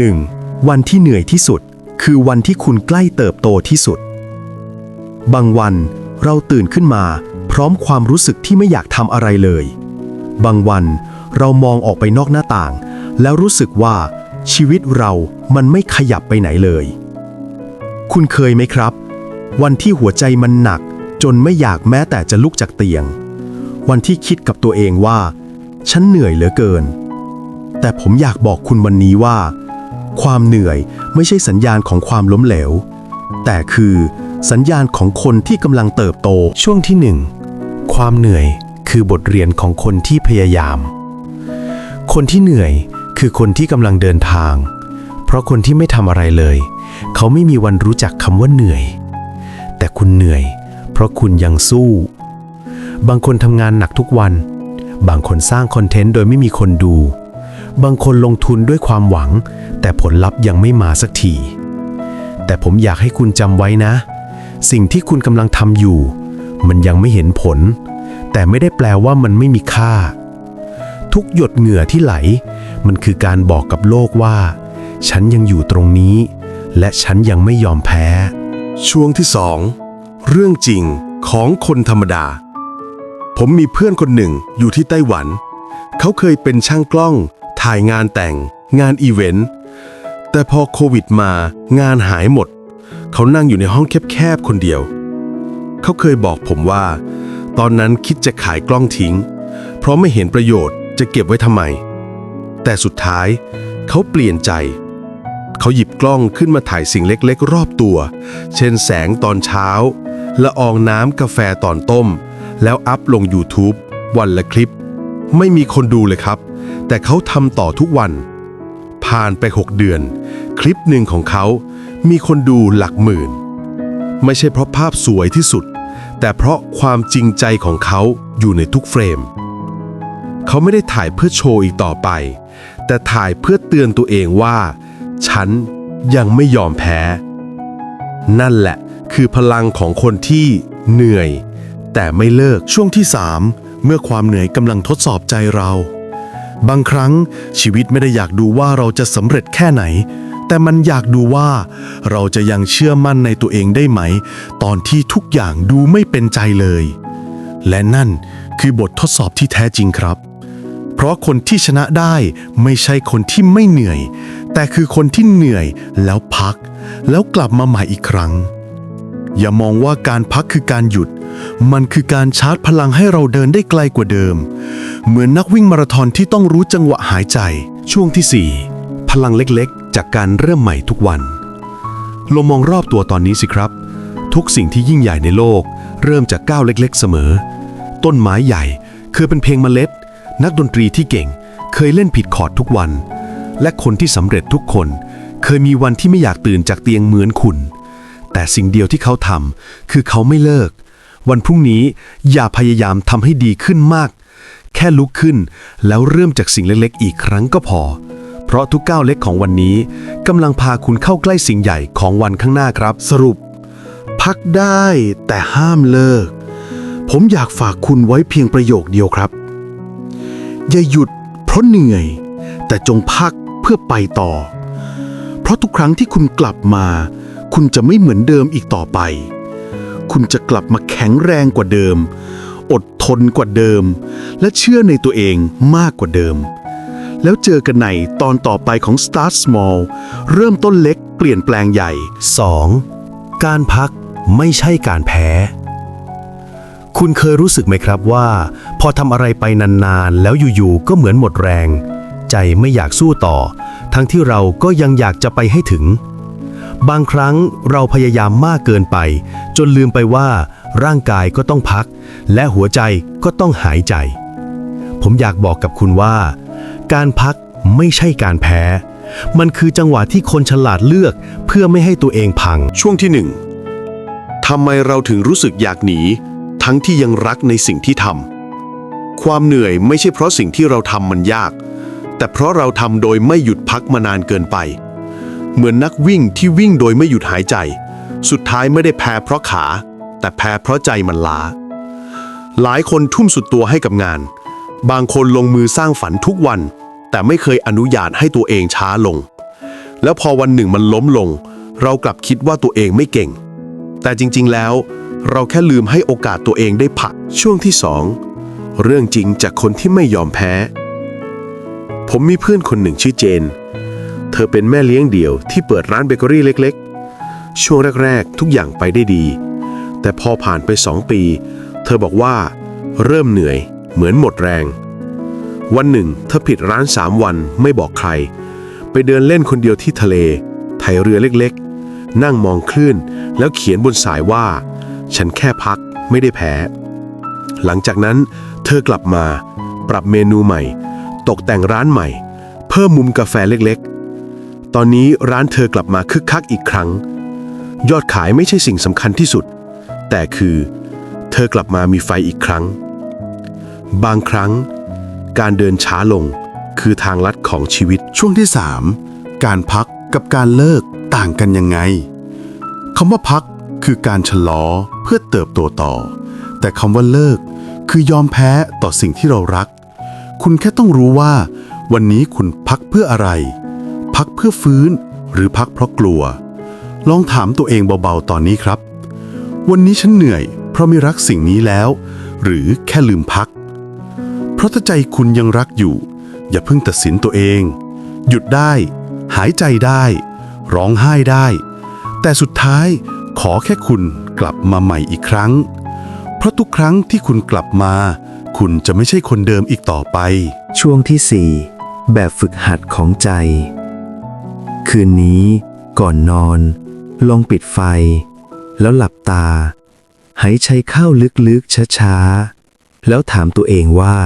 1. วันที่เหนื่อยที่สุด คือวันที่คุณใกล้เติบโตที่สุด บางวันเราตื่นขึ้นมา พร้อมความรู้สึกที่ไม่อยากทำอะไรเลย บางวันเรามองออกไปนอกหน้าต่าง แล้วรู้สึกว่า ชีวิตเรามันไม่ขยับไปไหนเลย คุณเคยไหมครับ วันที่หัวใจมันหนัก จนไม่อยากแม้แต่จะลุกจากเตียง วันที่คิดกับตัวเองว่า ฉันเหนื่อยเหลือเกิน แต่ผมอยากบอกคุณวันนี้ว่า ความเหนื่อยไม่ใช่สัญญาณของความล้มเหลว แต่คือสัญญาณของคนที่กำลังเติบโตช่วงที่หนึ่งความเหนื่อยคือบทเรียนของคนที่พยายาม คนที่เหนื่อยคือคนที่กำลังเดินทาง เพราะคนที่ไม่ทำอะไรเลย เขาไม่มีวันรู้จักคำว่าเหนื่อย แต่คุณเหนื่อย เพราะคุณยังสู้ บางคนทำงานหนักทุกวัน บางคนสร้างคอนเทนต์โดยไม่มีคนดู บางคนลงทุนด้วยความหวัง แต่ผลลัพธ์ยังไม่มาสักที แต่ผมอยากให้คุณจำไว้นะ สิ่งที่คุณกำลังทำอยู่ มันยังไม่เห็นผล แต่ไม่ได้แปลว่ามันไม่มีค่า ทุกหยดเหงื่อที่ไหล มันคือการบอกกับโลกว่า ฉันยังอยู่ตรงนี้ และฉันยังไม่ยอมแพ้ ช่วงที่สองเรื่องจริงของคนธรรมดา ผมมีเพื่อนคนหนึ่งอยู่ที่ไต้หวัน เขาเคยเป็นช่างกล้อง ถ่ายงานแต่ง งานอีเวนต์ แต่พอโควิดมางานหายหมด เขานั่งอยู่ในห้องแคบๆคนเดียว เขาเคยบอกผมว่า ตอนนั้นคิดจะขายกล้องทิ้ง เพราะไม่เห็นประโยชน์จะเก็บไว้ทำไม แต่สุดท้ายเขาเปลี่ยนใจ เขาหยิบกล้องขึ้นมาถ่ายสิ่งเล็กๆ รอบตัว เช่นแสงตอนเช้าละอองน้ำกาแฟตอนต้ม แล้วอัพลง YouTube วันละคลิป ไม่มีคนดูเลยครับ แต่เขาทำต่อทุกวัน ผ่านไป 6 เดือน คลิปหนึ่งของเขา มีคนดูหลักหมื่น ไม่ใช่เพราะภาพสวยที่สุด แต่เพราะความจริงใจของเขาอยู่ในทุกเฟรม เขาไม่ได้ถ่ายเพื่อโชว์อีกต่อไป แต่ถ่ายเพื่อเตือนตัวเองว่า ฉันยังไม่ยอมแพ้ นั่นแหละคือพลังของคนที่เหนื่อย แต่ไม่เลิกช่วงที่ 3 เมื่อความเหนื่อยกำลังทดสอบใจเรา บางครั้งชีวิตไม่ได้อยากดูว่าเราจะสำเร็จแค่ไหน แต่มันอยากดูว่า เราจะยังเชื่อมั่นในตัวเองได้ไหม ตอนที่ทุกอย่างดูไม่เป็นใจเลย และนั่นคือบททดสอบที่แท้จริงครับ เพราะคนที่ชนะได้ไม่ใช่คนที่ไม่เหนื่อย แต่คือคนที่เหนื่อยแล้วพัก แล้วกลับมาใหม่อีกครั้ง อย่ามองว่าการพักคือการหยุด มันคือการชาร์จพลังให้เราเดินได้ไกลกว่าเดิม เหมือนนักวิ่งมาราธอนที่ต้องรู้จังหวะหายใจ ช่วงที่ 4 พลังเล็กๆ จากการเริ่มใหม่ทุกวันลองมองรอบตัวตอนนี้สิครับ ทุกสิ่งที่ยิ่งใหญ่ในโลก เริ่มจากก้าวเล็กๆ เสมอ ต้นไม้ใหญ่เคยเป็นเพลงเมล็ด นักดนตรีที่เก่ง เคยเล่นผิดคอร์ดทุกวัน และคนที่สำเร็จทุกคน เคยมีวันที่ไม่อยากตื่นจากเตียงเหมือนคุณ แต่สิ่งเดียวที่เขาทำคือเขาไม่เลิก วันพรุ่งนี้อย่าพยายามทำให้ดีขึ้นมาก แค่ลุกขึ้นแล้วเริ่มจากสิ่งเล็กๆ อีกครั้งก็พอ เพราะทุกก้าวเล็กของวันนี้กำลังพาคุณเข้าใกล้สิ่งใหญ่ของวันข้างหน้าครับ สรุป พักได้แต่ห้ามเลิก ผมอยากฝากคุณไว้เพียงประโยคเดียวครับ อย่าหยุดเพราะเหนื่อย แต่จงพักเพื่อไปต่อ เพราะทุกครั้งที่คุณกลับมา คุณจะไม่เหมือนเดิมอีกต่อไป คุณจะกลับมาแข็งแรงกว่าเดิม อดทนกว่าเดิม และเชื่อในตัวเองมากกว่าเดิม แล้วเจอกันในตอนต่อไปของ Start Small เริ่มต้นเล็กเปลี่ยนแปลงใหญ่ 2. การพักไม่ใช่การแพ้ คุณเคยรู้สึกไหมครับว่า พอทำอะไรไปนานๆ แล้วอยู่ๆ ก็เหมือนหมดแรง ใจไม่อยากสู้ต่อ ทั้งที่เราก็ยังอยากจะไปให้ถึง บางครั้งเราพยายามมากเกินไป จนลืมไปว่า ร่างกายก็ต้องพัก และหัวใจก็ต้องหายใจ ผมอยากบอกกับคุณว่า การพักไม่ใช่การแพ้ มันคือจังหวะที่คนฉลาดเลือกเพื่อไม่ให้ตัวเองพัง ช่วงที่หนึ่งทำไมเราถึงรู้สึกอยากหนี ทั้งที่ยังรักในสิ่งที่ทำความเหนื่อยไม่ใช่เพราะสิ่งที่เราทำมันยาก แต่เพราะเราทำโดยไม่หยุดพักมานานเกินไป เหมือนนักวิ่งที่วิ่งโดยไม่หยุดหายใจ สุดท้ายไม่ได้แพ้เพราะขา แต่แพ้เพราะใจมันล้า หลายคนทุ่มสุดตัวให้กับงาน บางคนลงมือสร้างฝันทุกวัน แต่ไม่เคยอนุญาตให้ตัวเองช้าลง แล้วพอวันหนึ่งมันล้มลง เรากลับคิดว่าตัวเองไม่เก่ง แต่จริง ๆ แล้ว เราแค่ลืมให้โอกาสตัวเองได้พักช่วงที่สองเรื่องจริงจากคนที่ไม่ยอมแพ้ ผมมีเพื่อนคนหนึ่งชื่อเจน เธอเป็นแม่เลี้ยงเดี่ยวที่เปิดร้านเบเกอรี่เล็กๆ ช่วงแรกๆ ทุกอย่างไปได้ดี แต่พอผ่านไปสองปี เธอบอกว่าเริ่มเหนื่อยเหมือนหมดแรง วันหนึ่ง เธอผิดร้านสามวันไม่บอกใคร ไปเดินเล่นคนเดียวที่ทะเลไถเรือเล็กๆ นั่งมองคลื่น แล้วเขียนบนสายว่า ฉันแค่พักไม่ได้แพ้ หลังจากนั้น เธอกลับมา ปรับเมนูใหม่ ตกแต่งร้านใหม่ เพิ่มมุมกาแฟเล็กๆ ตอนนี้ร้านเธอกลับมาคึกคักอีกครั้ง ยอดขายไม่ใช่สิ่งสำคัญที่สุด แต่คือ เธอกลับมามีไฟอีกครั้ง บางครั้ง การเดินช้าลงคือทางลัดของชีวิต ช่วงที่ 3 การพักกับการเลิกต่างกันยังไงคำว่าพักคือการชะลอเพื่อเติบโตต่อ แต่คำว่าเลิกคือยอมแพ้ต่อสิ่งที่เรารัก คุณแค่ต้องรู้ว่า วันนี้คุณพักเพื่ออะไร พักเพื่อฟื้น หรือพักเพราะกลัว ลองถามตัวเองเบาๆตอนนี้ครับ วันนี้ฉันเหนื่อย เพราะไม่รักสิ่งนี้แล้ว หรือแค่ลืมพัก เพราะถ้าใจคุณยังรักอยู่ อย่าเพิ่งตัดสินตัวเอง หยุดได้ หายใจได้ ร้องไห้ได้ แต่สุดท้ายขอแค่คุณกลับมาใหม่อีกครั้ง เพราะทุกครั้งที่คุณกลับมา คุณจะไม่ใช่คนเดิมอีกต่อไป ช่วงที่ 4 แบบฝึกหัดของใจ คืนนี้ก่อนนอน ลองปิดไฟ แล้วหลับตา หายใจเข้าลึกๆช้าๆ แล้วถามตัวเองว่า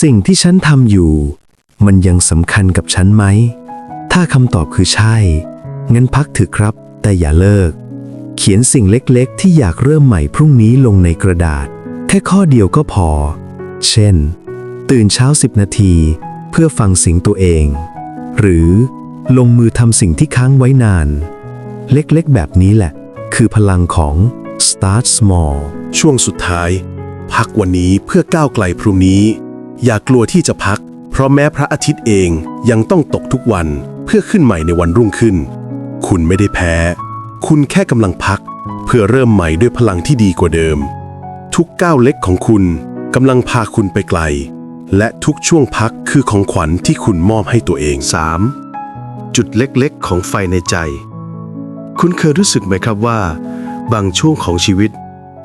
สิ่งที่ฉันทำอยู่ มันยังสำคัญกับฉันไหม ถ้าคำตอบคือใช่ งั้นพักเถอะครับ แต่อย่าเลิก เขียนสิ่งเล็กๆ ที่อยากเริ่มใหม่พรุ่งนี้ลงในกระดาษ แค่ข้อเดียวก็พอ เช่น ตื่นเช้า 10 นาที เพื่อฟังเสียงตัวเอง หรือ ลงมือทำสิ่งที่ค้างไว้นาน เล็กๆแบบนี้แหละ คือพลังของ start small ช่วงสุดท้าย พักวันนี้เพื่อก้าวไกลพรุ่งนี้ อย่ากลัวที่จะพัก เพราะแม้พระอาทิตย์เองยังต้องตกทุกวันเพื่อขึ้นใหม่ในวันรุ่งขึ้น คุณไม่ได้แพ้ คุณแค่กำลังพัก เพื่อเริ่มใหม่ด้วยพลังที่ดีกว่าเดิม ทุกก้าวเล็กของคุณกำลังพาคุณไปไกล และทุกช่วงพักคือของขวัญที่คุณมอบให้ตัวเอง 3. จุดเล็กๆ ของไฟในใจ คุณเคยรู้สึกไหมครับว่า บางช่วงของชีวิต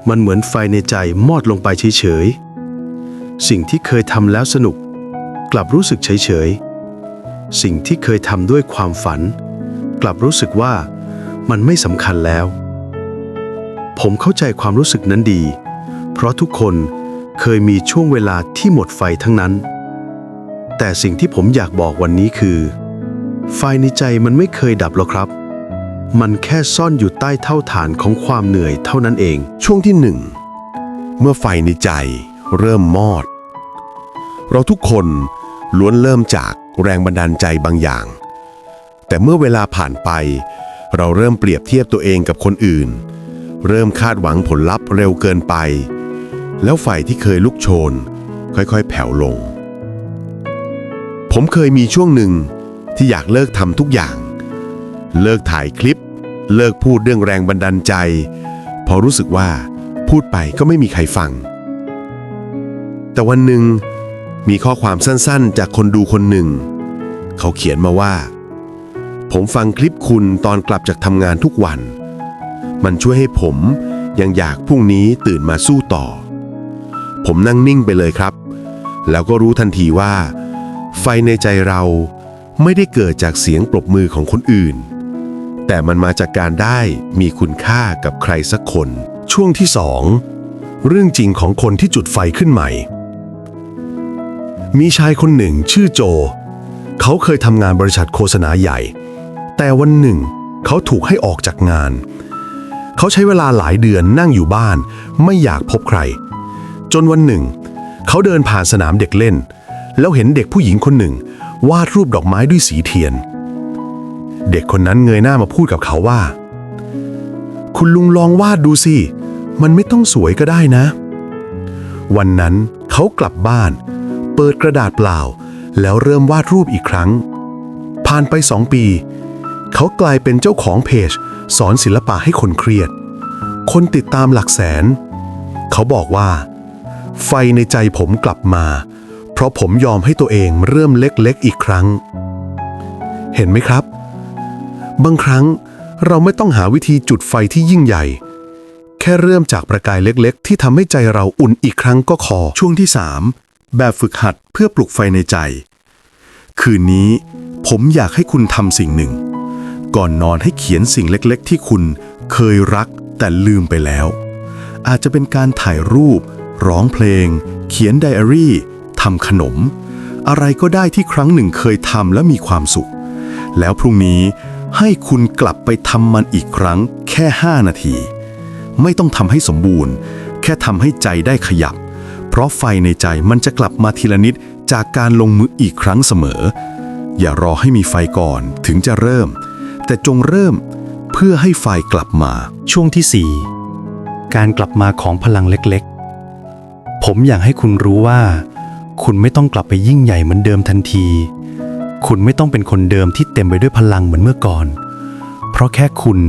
มันเหมือนไฟในใจมอดลงไปเฉยๆ สิ่งที่เคยทำแล้วสนุก กลับรู้สึกเฉยๆ สิ่งที่เคยทำด้วยความฝัน กลับรู้สึกว่ามันไม่สำคัญแล้ว ผมเข้าใจความรู้สึกนั้นดี เพราะทุกคนเคยมีช่วงเวลาที่หมดไฟทั้งนั้น แต่สิ่งที่ผมอยากบอกวันนี้คือ ไฟในใจมันไม่เคยดับหรอกครับ มันแค่ซ่อนอยู่ใต้เท่าฐานของความเหนื่อยเท่านั้นเอง ช่วงที่หนึ่งเมื่อไฟในใจเริ่มมอด เราทุกคนล้วนเริ่มจากแรงบันดาลใจบางอย่าง แต่เมื่อเวลาผ่านไป เราเริ่มเปรียบเทียบตัวเองกับคนอื่น เริ่มคาดหวังผลลัพธ์เร็วเกินไป แล้วไฟที่เคยลุกโชน ค่อยๆ แผ่วลง ผมเคยมีช่วงหนึ่ง ที่อยากเลิกทำทุกอย่าง เลิกถ่ายคลิป เลิกพูดเรื่องแรงบันดาลใจเพราะรู้สึกว่าพูดไปก็ไม่มีใครฟัง แต่วันหนึ่งมีข้อความสั้นๆ จากคนดูคนหนึ่ง เขาเขียนมาว่า ผมฟังคลิปคุณตอนกลับจากทำงานทุกวัน มันช่วยให้ผมยังอยากพรุ่งนี้ตื่นมาสู้ต่อ ผมนั่งนิ่งไปเลยครับ แล้วก็รู้ทันทีว่า ไฟในใจเรา ไม่ได้เกิดจากเสียงปรบมือของคนอื่น แต่มันมาจากการได้มีคุณค่ากับใครสักคน ช่วงที่สองเรื่องจริงของคนที่จุดไฟขึ้นใหม่ มีชายคนหนึ่งชื่อโจ เขาเคยทำงานบริษัทโฆษณาใหญ่ แต่วันหนึ่ง เขาถูกให้ออกจากงาน เขาใช้เวลาหลายเดือนนั่งอยู่บ้าน ไม่อยากพบใคร จนวันหนึ่ง เขาเดินผ่านสนามเด็กเล่น แล้วเห็นเด็กผู้หญิงคนหนึ่ง วาดรูปดอกไม้ด้วยสีเทียน เด็กคนนั้นเงยหน้ามาพูดกับเขาว่า คุณลุงลองวาดดูสิ มันไม่ต้องสวยก็ได้นะ วันนั้นเขากลับบ้าน เปิดกระดาษเปล่า แล้วเริ่มวาดรูปอีกครั้ง ผ่านไปสองปี เขากลายเป็นเจ้าของเพจ สอนศิลปะให้คนเครียด คนติดตามหลักแสน เขาบอกว่า ไฟในใจผมกลับมา ราะผมยอมให้ตัวเองเริ่มเล็กๆอีกครั้ง เห็นไหมครับ บางครั้งเราไม่ต้องหาวิธีจุดไฟที่ยิ่งใหญ่ แค่เริ่มจากประกายเล็กๆ ที่ทำให้ใจเราอุ่นอีกครั้งก็ขอช่วงที่ 3 แบบฝึกหัดเพื่อปลุกไฟในใจ คืนนี้ผมอยากให้คุณทำสิ่งหนึ่ง ก่อนนอนให้เขียนสิ่งเล็กๆ ที่คุณเคยรักแต่ลืมไปแล้ว อาจจะเป็นการถ่ายรูป ร้องเพลง เขียนไดอารี่ ทำขนม อะไรก็ได้ที่ครั้งหนึ่งเคยทำและมีความสุข แล้วพรุ่งนี้ให้คุณกลับไปทำมันอีกครั้งแค่ 5 นาที ไม่ต้องทำให้สมบูรณ์ แค่ทำให้ใจได้ขยับ เพราะไฟในใจมันจะกลับมาทีละนิดจากการลงมืออีกครั้งเสมอ อย่ารอให้มีไฟก่อนถึงจะเริ่ม แต่จงเริ่มเพื่อให้ไฟกลับมา ช่วงที่ 4 การกลับมาของพลังเล็กๆ ผมอยากให้คุณรู้ว่า คุณไม่ต้องกลับไปยิ่งใหญ่เหมือนเดิมทันที คุณไม่ต้องเป็นคนเดิมที่เต็มไปด้วยพลังเหมือนเมื่อก่อน เพราะแค่คุณ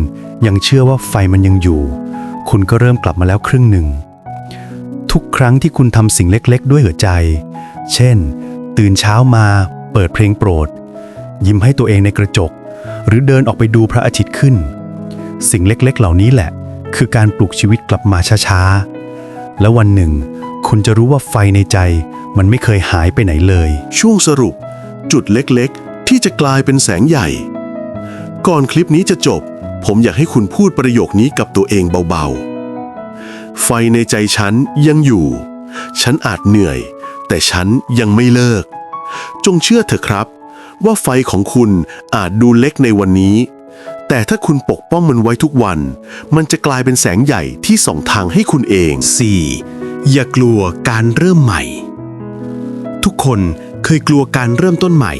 ยังเชื่อว่าไฟมันยังอยู่ คุณก็เริ่มกลับมาแล้วครึ่งหนึ่ง ทุกครั้งที่คุณทำสิ่งเล็กๆ ด้วยหัวใจ เช่น ตื่นเช้ามา เปิดเพลงโปรด ยิ้มให้ตัวเองในกระจก หรือเดินออกไปดูพระอาทิตย์ขึ้น สิ่งเล็กๆ เหล่านี้แหละ คือการปลุกชีวิตกลับมาช้าๆ แล้ววันหนึ่ง คุณจะรู้ว่าไฟในใจ มันไม่เคยหายไปไหนเลย ช่วงสรุป จุดเล็กๆ ที่จะกลายเป็นแสงใหญ่ ก่อนคลิปนี้จะจบ ผมอยากให้คุณพูดประโยคนี้กับตัวเองเบาๆ ไฟในใจฉันยังอยู่ ฉันอาจเหนื่อย แต่ฉันยังไม่เลิก จงเชื่อเถอะครับ ว่าไฟของคุณอาจดูเล็กในวันนี้ แต่ถ้าคุณปกป้องมันไว้ทุกวัน มันจะกลายเป็นแสงใหญ่ที่ส่องทางให้คุณเอง 4. อย่ากลัวการเริ่มใหม่ ทุกคนเคยกลัวการเริ่มต้นใหม่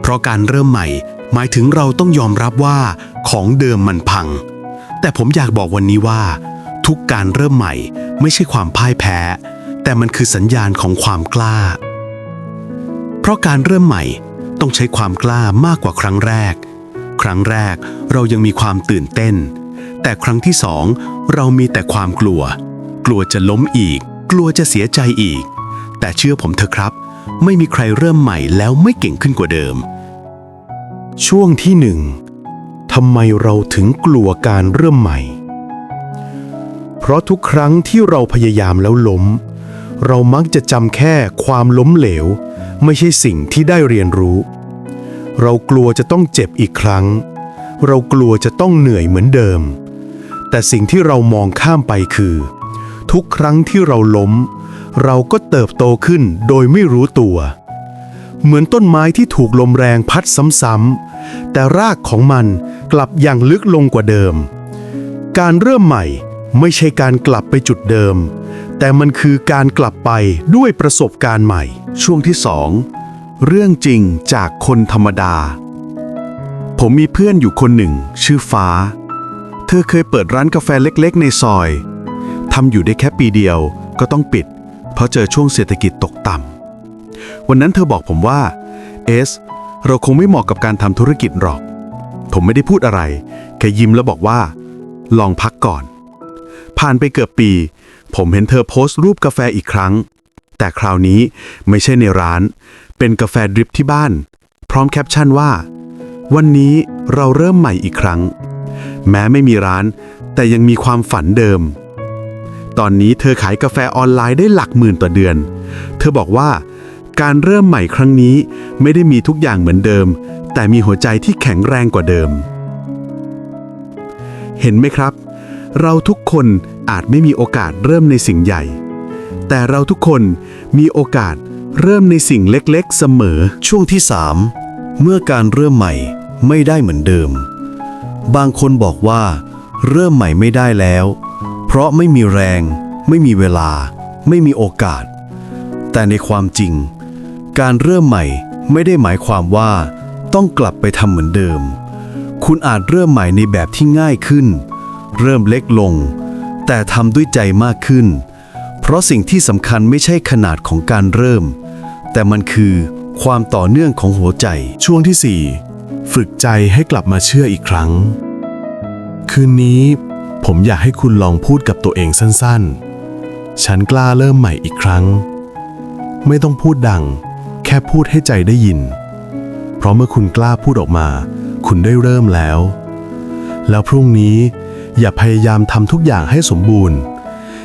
เพราะการเริ่มใหม่ หมายถึงเราต้องยอมรับว่าของเดิมมันพัง แต่ผมอยากบอกวันนี้ว่า ทุกการเริ่มใหม่ไม่ใช่ความพ่ายแพ้ แต่มันคือสัญญาณของความกล้า เพราะการเริ่มใหม่ต้องใช้ความกล้ามากกว่าครั้งแรก ครั้งแรกเรายังมีความตื่นเต้น แต่ครั้งที่สองเรามีแต่ความกลัว กลัวจะล้มอีก กลัวจะเสียใจอีก แต่เชื่อผมเถอะครับ ไม่มีใครเริ่มใหม่แล้วไม่เก่งขึ้นกว่าเดิม ช่วงที่หนึ่งทำไมเราถึงกลัวการเริ่มใหม่ เพราะทุกครั้งที่เราพยายามแล้วล้ม เรามักจะจำแค่ความล้มเหลว ไม่ใช่สิ่งที่ได้เรียนรู้ เรากลัวจะต้องเจ็บอีกครั้ง เรากลัวจะต้องเหนื่อยเหมือนเดิม แต่สิ่งที่เรามองข้ามไปคือ ทุกครั้งที่เราล้ม เราก็เติบโตขึ้นโดยไม่รู้ตัว เหมือนต้นไม้ที่ถูกลมแรงพัดซ้ำๆ แต่รากของมันกลับยังลึกลงกว่าเดิม การเริ่มใหม่ไม่ใช่การกลับไปจุดเดิม แต่มันคือการกลับไปด้วยประสบการณ์ใหม่ ช่วงที่2เรื่องจริงจากคนธรรมดา ผมมีเพื่อนอยู่คนหนึ่ง ชื่อฟ้า เธอเคยเปิดร้านกาแฟเล็กๆ ในซอยทำอยู่ได้แค่ปีเดียวก็ต้องปิด เพราะเจอช่วงเศรษฐกิจตกต่ำวันนั้นเธอบอกผมว่าเอสเราคงไม่เหมาะกับการทำธุรกิจหรอก ผมไม่ได้พูดอะไร แค่ยิ้มแล้วบอกว่า ลองพักก่อน ผ่านไปเกือบปี ผมเห็นเธอโพสต์รูปกาแฟอีกครั้ง แต่คราวนี้ไม่ใช่ในร้าน เป็นกาแฟดริปที่บ้าน พร้อมแคปชั่นว่า วันนี้เราเริ่มใหม่อีกครั้ง แม้ไม่มีร้าน แต่ยังมีความฝันเดิม ตอนนี้เธอขายกาแฟออนไลน์ได้หลักหมื่นต่อเดือน เธอบอกว่า การเริ่มใหม่ครั้งนี้ไม่ได้มีทุกอย่างเหมือนเดิม แต่มีหัวใจที่แข็งแรงกว่าเดิม เห็นไหมครับ เราทุกคนอาจไม่มีโอกาสเริ่มในสิ่งใหญ่ แต่เราทุกคนมีโอกาสเริ่มในสิ่งเล็กๆ เสมอ ช่วงที่ 3 เมื่อการเริ่มใหม่ไม่ได้เหมือนเดิม บางคนบอกว่า เริ่มใหม่ไม่ได้แล้ว เพราะไม่มีแรง ไม่มีเวลา ไม่มีโอกาส แต่ในความจริง การเริ่มใหม่ไม่ได้หมายความว่า ต้องกลับไปทำเหมือนเดิม คุณอาจเริ่มใหม่ในแบบที่ง่ายขึ้น เริ่มเล็กลง แต่ทำด้วยใจมากขึ้น เพราะสิ่งที่สำคัญไม่ใช่ขนาดของการเริ่ม แต่มันคือความต่อเนื่องของหัวใจ ช่วงที่ฝึกใจให้กลับมาเชื่ออีกครั้ง คืนนี้ ผมอยากให้คุณลองพูดกับตัวเองสั้นๆ ฉันกล้าเริ่มใหม่อีกครั้ง ไม่ต้องพูดดัง แค่พูดให้ใจได้ยิน เพราะเมื่อคุณกล้าพูดออกมา คุณได้เริ่มแล้ว แล้วพรุ่งนี้อย่าพยายามทำทุกอย่างให้สมบูรณ์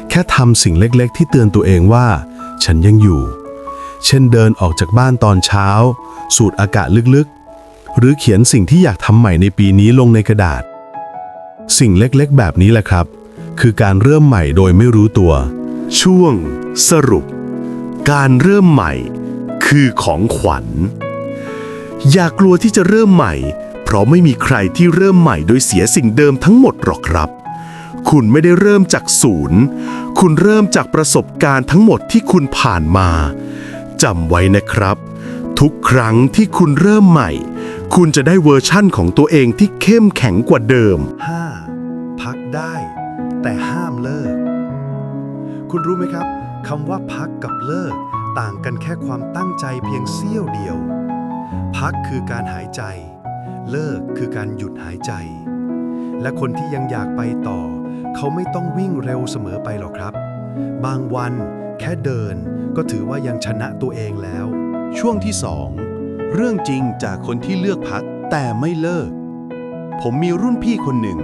แค่ทำสิ่งเล็กๆ ที่เตือนตัวเองว่า ฉันยังอยู่ เช่นเดินออกจากบ้านตอนเช้า สูดอากาศลึกๆ หรือเขียนสิ่งที่อยากทำใหม่ในปีนี้ลงในกระดาษ สิ่งเล็กๆ แบบนี้แหละครับ คือการเริ่มใหม่โดยไม่รู้ตัว ช่วง สรุป การเริ่มใหม่ คือของขวัญ อย่ากลัวที่จะเริ่มใหม่ เพราะไม่มีใครที่เริ่มใหม่โดยเสียสิ่งเดิมทั้งหมดหรอกครับ คุณไม่ได้เริ่มจากศูนย์ คุณเริ่มจากประสบการณ์ทั้งหมดที่คุณผ่านมาจำไว้นะครับ ทุกครั้งที่คุณเริ่มใหม่ คุณจะได้เวอร์ชั่นของตัวเองที่เข้มแข็งกว่าเดิม 5. พักได้ แต่ห้ามเลิก คุณรู้ไหมครับคำว่าพักกับเลิก ต่างกันแค่ความตั้งใจเพียงเสี้ยวเดียว พักคือการหายใจ เลิกคือการหยุดหายใจ และคนที่ยังอยากไปต่อ เขาไม่ต้องวิ่งเร็วเสมอไปหรอกครับ บางวันแค่เดินก็ถือว่ายังชนะตัวเองแล้ว ช่วงที่ 2 เรื่องจริงจากคนที่เลือกพักแต่ไม่เลิก ผมมีรุ่นพี่คนหนึ่ง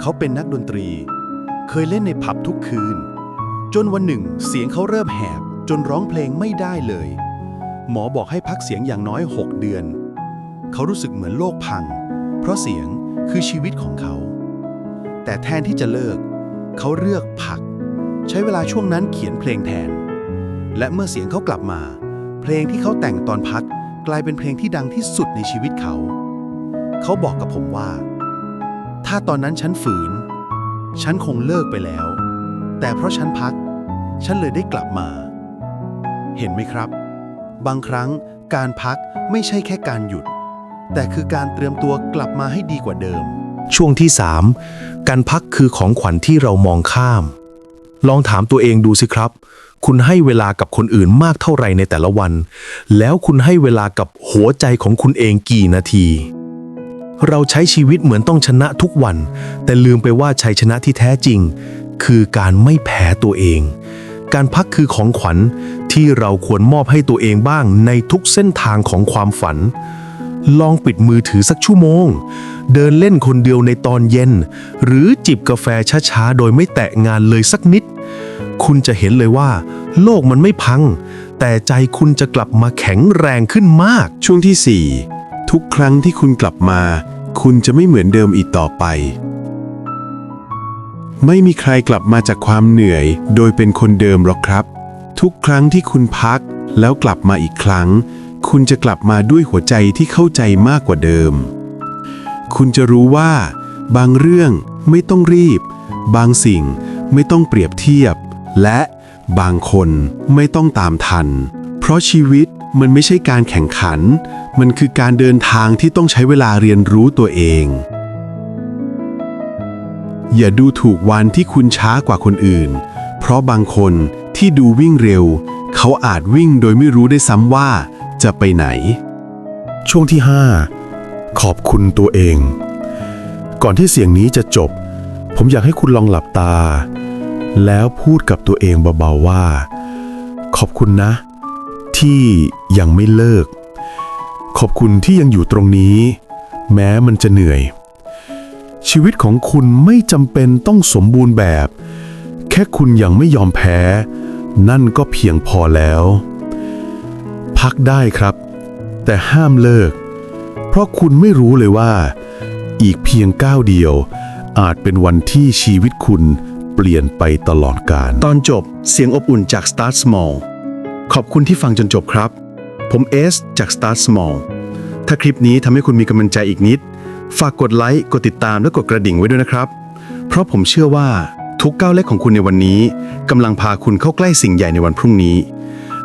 เขาเป็นนักดนตรี เคยเล่นในผับทุกคืน จนวันหนึ่ง เสียงเขาเริ่มแหบ จนร้องเพลงไม่ได้เลย หมอบอกให้พักเสียงอย่างน้อย 6 เดือน เขารู้สึกเหมือนโลกพัง เพราะเสียงคือชีวิตของเขา แต่แทนที่จะเลิก เขาเลือกพัก ใช้เวลาช่วงนั้นเขียนเพลงแทน และเมื่อเสียงเขากลับมา เพลงที่เขาแต่งตอนพักกลายเป็นเพลงที่ดังที่สุดในชีวิตเขา เขาบอกกับผมว่า ถ้าตอนนั้นฉันฝืน ฉันคงเลิกไปแล้ว แต่เพราะฉันพัก ฉันเลยได้กลับมา เห็นไหมครับ บางครั้งการพักไม่ใช่แค่การหยุด แต่คือการเตรียมตัวกลับมาให้ดีกว่าเดิม ช่วงที่ 3 การพักคือของขวัญที่เรามองข้าม ลองถามตัวเองดูสิครับ คุณให้เวลากับคนอื่นมากเท่าไหร่ในแต่ละวัน แล้วคุณให้เวลากับหัวใจของคุณเองกี่นาที เราใช้ชีวิตเหมือนต้องชนะทุกวัน แต่ลืมไปว่าชัยชนะที่แท้จริง คือการไม่แพ้ตัวเอง การพักคือของขวัญที่เราควรมอบให้ตัวเองบ้างในทุกเส้นทางของความฝัน ลองปิดมือถือสักชั่วโมง เดินเล่นคนเดียวในตอนเย็น หรือจิบกาแฟช้าๆ โดยไม่แตะงานเลยสักนิด คุณจะเห็นเลยว่า โลกมันไม่พัง แต่ใจคุณจะกลับมาแข็งแรงขึ้นมาก ช่วงที่ 4 ทุกครั้งที่คุณกลับมา คุณจะไม่เหมือนเดิมอีกต่อไป ไม่มีใครกลับมาจากความเหนื่อย โดยเป็นคนเดิมหรอกครับ ทุกครั้งที่คุณพักแล้วกลับมาอีกครั้ง คุณจะกลับมาด้วยหัวใจที่เข้าใจมากกว่าเดิม คุณจะรู้ว่า บางเรื่องไม่ต้องรีบ บางสิ่งไม่ต้องเปรียบเทียบ และบางคนไม่ต้องตามทัน เพราะชีวิต มันไม่ใช่การแข่งขัน มันคือการเดินทางที่ต้องใช้เวลาเรียนรู้ตัวเอง อย่าดูถูกวันที่คุณช้ากว่าคนอื่น เพราะบางคนที่ดูวิ่งเร็ว เขาอาจวิ่งโดยไม่รู้ได้ซ้ำว่า จะไปไหน ช่วงที่ 5 ขอบคุณตัวเอง ก่อนที่เสียงนี้จะจบ ผมอยากให้คุณลองหลับตา แล้วพูดกับตัวเองเบาๆว่า ขอบคุณนะ ที่ยังไม่เลิก ขอบคุณที่ยังอยู่ตรงนี้ แม้มันจะเหนื่อย ชีวิตของคุณไม่จำเป็นต้องสมบูรณ์แบบ แค่คุณยังไม่ยอมแพ้ นั่นก็เพียงพอแล้ว พักได้ครับ แต่ห้ามเลิก เพราะคุณไม่รู้เลยว่า อีกเพียงก้าวเดียว อาจเป็นวันที่ชีวิตคุณเปลี่ยนไปตลอดกาลตอนจบเสียงอบอุ่นจาก Start Small ขอบคุณที่ฟังจนจบครับ ผมเอสจาก Start Small ถ้าคลิปนี้ทำให้คุณมีกำลังใจอีกนิด ฝากกดไลค์ กดติดตามและกดกระดิ่งไว้ด้วยนะครับ เพราะผมเชื่อว่าทุกก้าวเล็กของคุณในวันนี้กำลังพาคุณเข้าใกล้สิ่งใหญ่ในวันพรุ่งนี้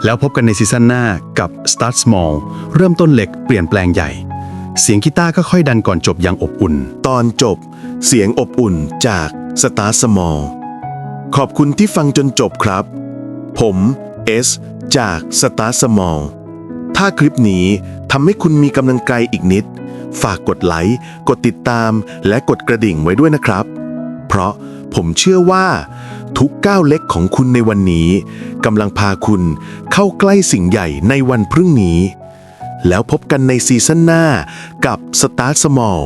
แล้วพบกันในซีซั่นหน้ากับ Start Small เริ่มต้นเล็กเปลี่ยนแปลงใหญ่ เสียงกีตาร์ก็ค่อยดันก่อนจบอย่างอบอุ่น ตอนจบ เสียงอบอุ่นจาก Star Small ขอบคุณที่ฟังจนจบครับ ผมเอส จาก Star Small ถ้าคลิปนี้ทำให้คุณมีกำลังใจอีกนิด ฝากกดไลค์ กดติดตาม และกดกระดิ่งไว้ด้วยนะครับ เพราะผมเชื่อว่า ทุกก้าวเล็กของคุณในวันนี้กำลังพาคุณเข้าใกล้สิ่งใหญ่ในวันพรุ่งนี้ แล้วพบกันในซีซั่นหน้ากับ Start Small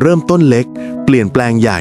เริ่มต้นเล็ก เปลี่ยนแปลงใหญ่